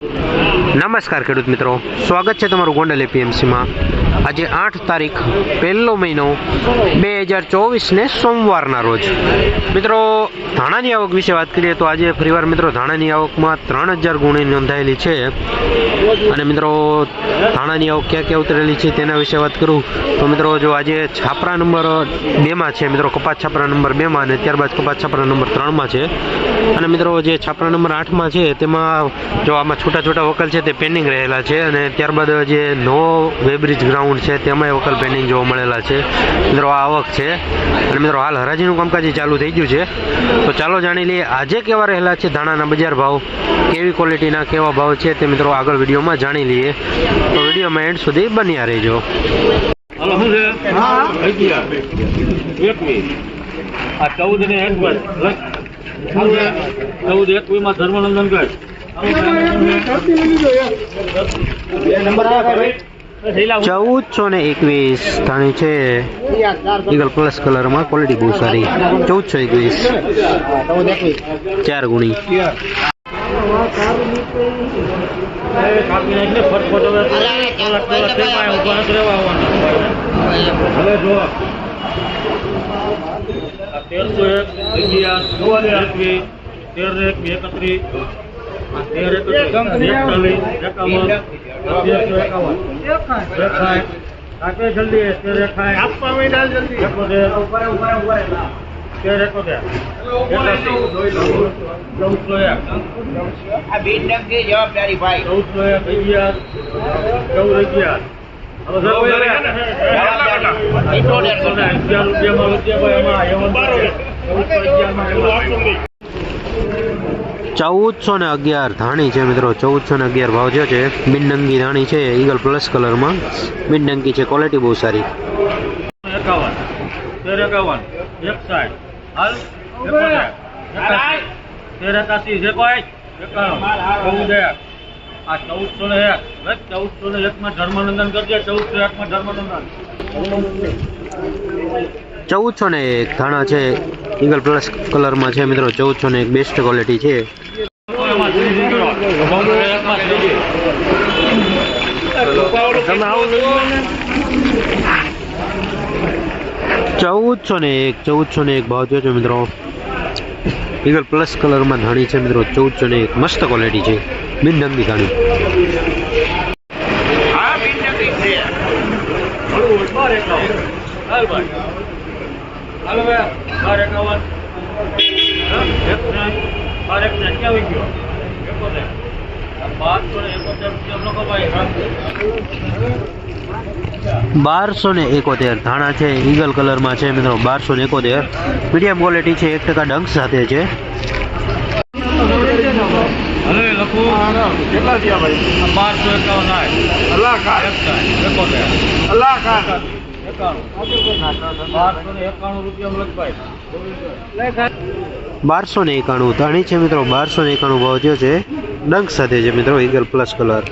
Yeah. નમસ્કાર ખેડૂત મિત્રો. સ્વાગત છે તમારું ગોંડલ એપીએમસીમાં. આજે આઠ તારીખ, પહેલો મહિનો બે હજાર ચોવીસને સોમવારના રોજ. મિત્રો, ધાણાની આવક વિશે વાત કરીએ તો આજે ફરીવાર મિત્રો ધાણાની આવકમાં ત્રણ હજાર ગુણી નોંધાયેલી છે. અને મિત્રો, ધાણાની આવક ક્યાં ક્યાં ઉતરેલી છે તેના વિશે વાત કરું. તો મિત્રો, જો આજે છાપરા નંબર બેમાં છે, મિત્રો, કપાસ છાપરા નંબર બેમાં અને ત્યારબાદ કપાસ છાપરા નંબર ત્રણમાં છે. અને મિત્રો, જે છાપરા નંબર આઠમાં છે, તેમાં જો આમાં છૂટા છૂટા વકલ છે તે પેન્ડિંગ રહેલા છે અને ત્યારબાદ જે નો વેબ્રિજ ગ્રાઉન્ડ છે તેમાંય વકલ પેન્ડિંગ જોવા મળેલા છે. મિત્રો આ આવક છે. અને મિત્રો હાલ હરાજીનું કામકાજ ચાલુ થઈ ગયું છે. તો ચાલો જાણી લઈએ આજે કેવા રહેલા છે ધાણાના બજાર ભાવ? કેવી ક્વોલિટીના કેવા ભાવ છે તે મિત્રો આગળ વિડીયોમાં જાણી લઈએ. તો વિડીયોમાં એન્ડ સુધી બન્યા રહેજો. આ ચૌદ ને છે? ચૌદ એકવીસ ધર્મનંદન કર ચૌદસો ને એકવીસ થાણી છે. ઈગલ પ્લસ કલરમાં ક્વોલિટી બહુ સારી. ચૌદસો એકવીસ. ચાર ગુણી. તેરસો એક, અગિયાર તેર એક, એકત્રીસ. જલ્દી જલ્દી જવાબદારી ભાઈ ચૌદસો એક અગિયાર ચૌદ અગિયાર અગિયાર. ચૌદસો ને અગિયાર ધાણી છે મિત્રો. ચૌદસો ને અગિયાર ભાવ જે છે. બિનડંગી ધાણી છે. ઈગલ પ્લસ કલરમાં બિનડંગી છે. ક્વોલિટી બહુ સારી. ચૌદસો ને એક ધાણા છે. ઈગલ પ્લસ કલરમાં છે મિત્રો ચૌદસો ને એક બેસ્ટ ક્વોલિટી છે. ચૌદ ચૌદસો ને? એક, ચૌદ ચૌદસો ને એક ભાવ જોજો મિત્રો. ઈગલ પ્લસ કલરમાં ધાણી છે મિત્રો ચૌદસો ને એક, મસ્ત ક્વોલિટી છે. બિનડંગી ધાણી આ બિનડંગી છે હળવું હોય, બાર એકાવન. હાલ ભાઈ. હાલો ભાઈ, બાર એકાવન. હા, એક સાઠ. બાર એક ક્યાં વહી ગયો? એકોતેર. બારસો ને એકોતેર ભાઈ. બારસો ને એકોતેર ધાણા છે ઈગલ કલરમાં છે મિત્રો બારસો ને એકોતેર મીડિયમ ક્વોલિટી છે એક ટકા ડંક સાથે છે કેટલા થયા ભાઈ? બારસો એકાવન. એકોતેર. બારસો ને એકાણું, ધાણી છે મિત્રો, બારસો ને એકાણું ભાવ થયો છે. ડંક સાથે છે મિત્રો ઈગલ પ્લસ કલર.